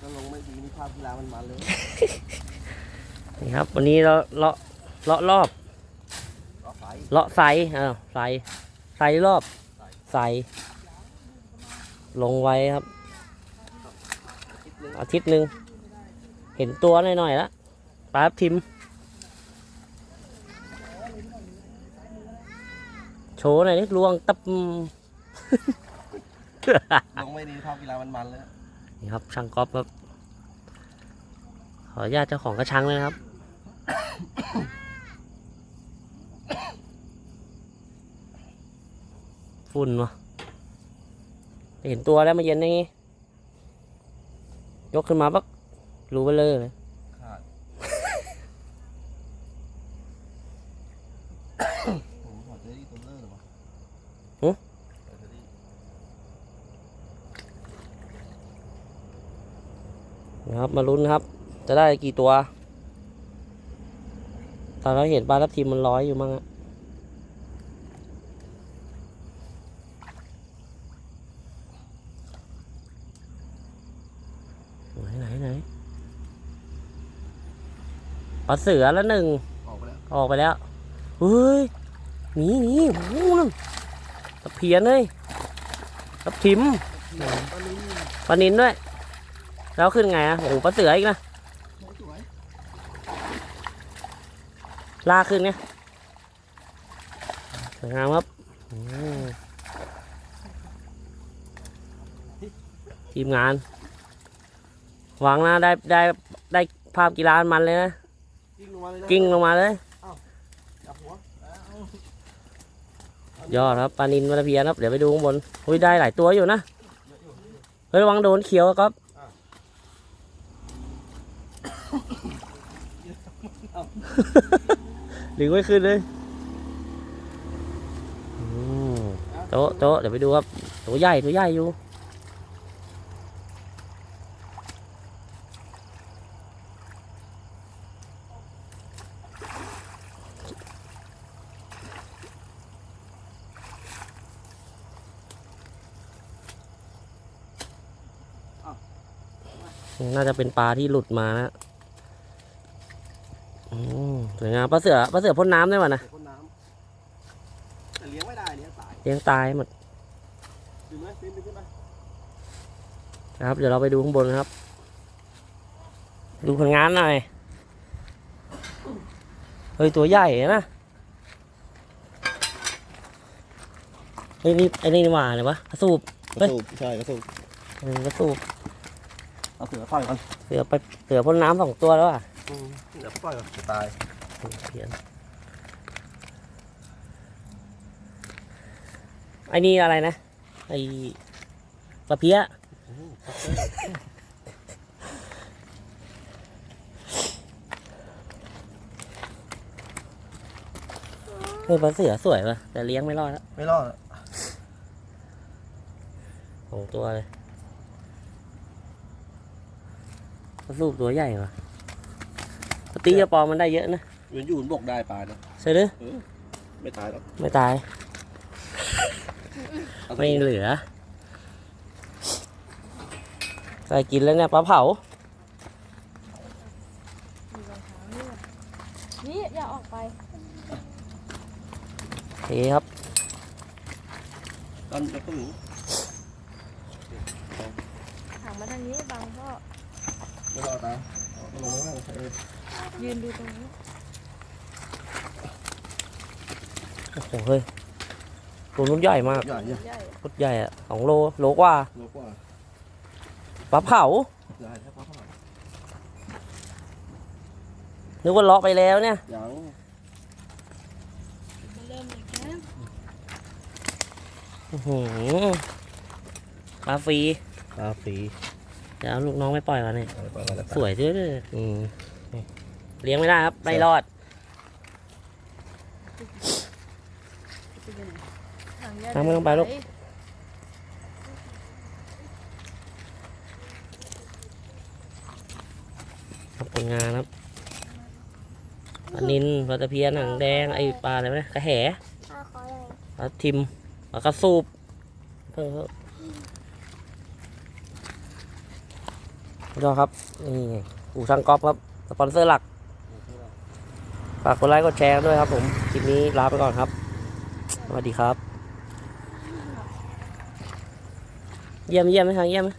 ถ้าลงไม่ดีนี่ภาพกีฬามันมันเลยนี่ครับ วันนี้เราเลาะเลาะรอบ รอไฟเลาะไซส์อ้าวไซส์ไซส์รอบไซส์ลงไว้ครับ อาทิตย์หนึงอาทิตย์หนึ่งเห็นตัวหน่อยๆแล้วปลาทับทิม โชว์หน่อยนิดลวงตับ ลงไม่ดีภาพกีฬามันมันเลย นี่ครับช่างก๊อฟครับ ขออนุญาตเจ้าของกระชังเลยนะครับ ฝุ่นวะเห็นตัวแล้วมาเย็นอย่ยกขึ้นมาปักรู้ไปเลยเลย ขาดผมขอเจอรี่ตัวเลอร์หรอวะเจอรี่ นะครับ มาลุ้นครับ จะได้กี่ตัว ตอนเราเห็นปลาทับทิมมันร้อยอยู่มั้งอะไหนไหนไหนปลาเสือแล้วหนึ่งออกไปแล้วออกไปแล้วเฮ้ยหนีหนีโอ้โหนั่นตะเพียนเลยตะทิมตอนนี้ปลานินด้วย แล้วขึ้นไงอะโอ้โหปลาเสืออีกนะสวยลากขึ้นไงสวยงามครับอืมทีมงาน หวังนะได้ได้ได้ภาพกีฬามันเลยนะกิ้งลงมาเลยนะกิ้งลงมาเลยจับหัวยอดครับปลานินปลาเพียนครับ เดี๋ยวไปดูข้างบนอุ้ยได้หลายตัวอยู่นะเฮ้ยระวังโดนเขียวครับ ดึงไม่ขึ้นเลยโต๊ะโต๊ะเดี๋ยวไปดูครับ ตัวใหญ่ตัวใหญ่อยู่ น่าจะเป็นปลาที่หลุดมานะ สวยงามปลาเสือปลาเสือพ่นน้ำได้ป่ะนะเดี๋ยวพ่นน้ำแต่เลี้ยงไม่ได้เลี้ยงตายเลี้ยงตายหมดดึงไหมดึงดึงขึ้นไปนะครับ เดี๋ยวเราไปดูข้างบนครับ ดูผลงานหน่อยเฮ้ยตัวใหญ่นะเฮ้ยนี่ไอ้นี่นี่หว่าเลยวะกระสูบกระสูบใช่กระสูบเออกระสูบเอาเสือปล่อยก่อนเสือไปเสือพ่นน้ำสองตัวแล้วอะเสือปล่อยก่อนจะตาย เพียนไอ้นี่อะไรนะ ไอ้ปลาเพี้ยเฮ้ยปลาเสือสวยป่ะ แต่เลี้ยงไม่รอดแล้วไม่รอดอะสองตัวเลยปลาสูบตัวใหญ่ป่ะปกติจะปอมมันได้เยอะนะ มันอยู่บนบกได้ปลาเนี่ยใช่หรือไม่ตายหรอกไม่ตาย เอาไม่เหลือใส่กินแล้วเนี่ยปลาเผานี่อย่าออกไป โอเคครับ ตอนจะถึงถังมาทางนี้บางก็ไม่รอดนะเอาลงมาเออยืนดูตรงนี้ โอ้โหเฮ้ยตัวนุ่นใหญ่มากใหญ่เนี่ยใหญ่พุดใหญ่อะสองโลโลกว่าโลกว่าปลาเผาใหญ่แค่ปลาเท่าไหร่นึกว่าเลาะไปแล้วเนี่ยยังมันเริ่มเลยแค่อื้อหือปลาฟรีปลาฟรีเดี๋ยวเอาลูกน้องไม่ปล่อยมาเนี่ยเอาไปปล่อยก่อนแล้วสวยด้วยเลยอืมนี่เลี้ยงไม่ได้ครับไม่รอดถังใหญ่ น้ำมือลงไปลูกครับผลงานครับปลานินปลาตะเพียนหางแดงไอปลาอะไรนะกระแหปลาทิมปลากระสูบเพิ่มยอครับนี่อู่ช่างก๊อฟครับสปอนเซอร์หลักฝากกดไลค์กดแชร์ด้วยครับผมคลิปนี้ลาไปก่อนครับ สวัสดีครับ เยี่ยมเยี่ยมไหมครับเยี่ยมไหม